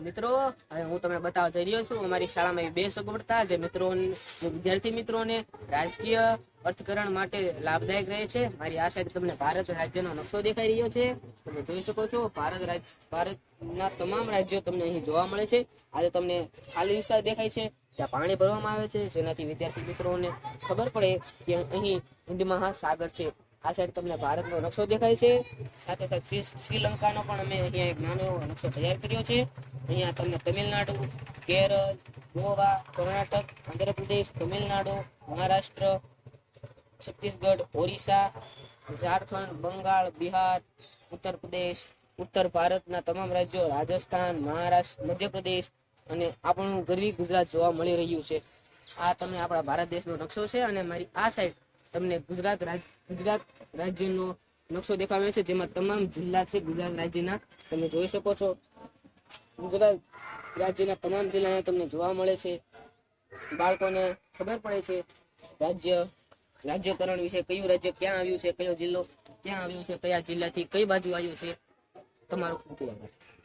મિત્રો, હવે હું તમને બતાવવા જઈ રહ્યો છું. અમારી શાળામાં એવી બે સગવડતા જે મિત્રો વિદ્યાર્થી મિત્રોને રાજકીય અર્થકરણ માટે લાભદાયક રહે છે. મારી આ સાઈડ તમને ભારત રાજ્યનો નકશો દેખાઈ રહ્યો છે. તમે જોઈ શકો છો, ભારત રાજ, ભારતના તમામ રાજ્યો તમને અહીં જોવા મળે છે. આજે તમને ખાલી વિસ્તાર દેખાય છે. ત્યાં પાણી ભરવામાં આવે છે. જેનાથી વિદ્યાર્થી મિત્રોને ખબર પડે કે અહીં હિન્દ મહાસાગર છે. આ સાઈડ તમને ભારતનો નકશો દેખાય છે. સાથે સાથે શ્રી શ્રીલંકાનો પણ અમે અહીંયા એક નાનો એવો નકશો તૈયાર કર્યો છે. અહીંયા તમને તમિલનાડુ, કેરળ, ગોવા, કર્ણાટક, આંધ્રપ્રદેશ, તમિલનાડુ, મહારાષ્ટ્ર, છત્તીસગઢ, ઓરિસ્સા, ઝારખંડ, બંગાળ, બિહાર ઉત્તર પ્રદેશ ઉત્તર ભારતના તમામ રાજ્યો, રાજસ્થાન, મહારાષ્ટ્ર, મધ્યપ્રદેશ અને આપણું ગરવી ગુજરાત જોવા મળી રહ્યું છે. આ તમને આપણા ભારત દેશનો નકશો છે અને મારી આ સાઈડ તમને ગુજરાત રાજ, ગુજરાત રાજ્યનો નકશો દેખાડ્યો છે, જેમાં તમામ જિલ્લા છે, ગુજરાત રાજ્યના તમે જોઈ શકો છો. ગુજરાત રાજ્યના તમામ જિલ્લા તમને જોવા મળે છે. બાળકોને ખબર પડે છે રાજ્ય, રાજ્યકરણ વિશે કયું રાજ્ય ક્યાં આવ્યું છે, કયો જિલ્લો ક્યાં આવ્યું છે, કયા જિલ્લાથી કઈ બાજુ આવ્યું છે. તમારો ખૂબ આભાર.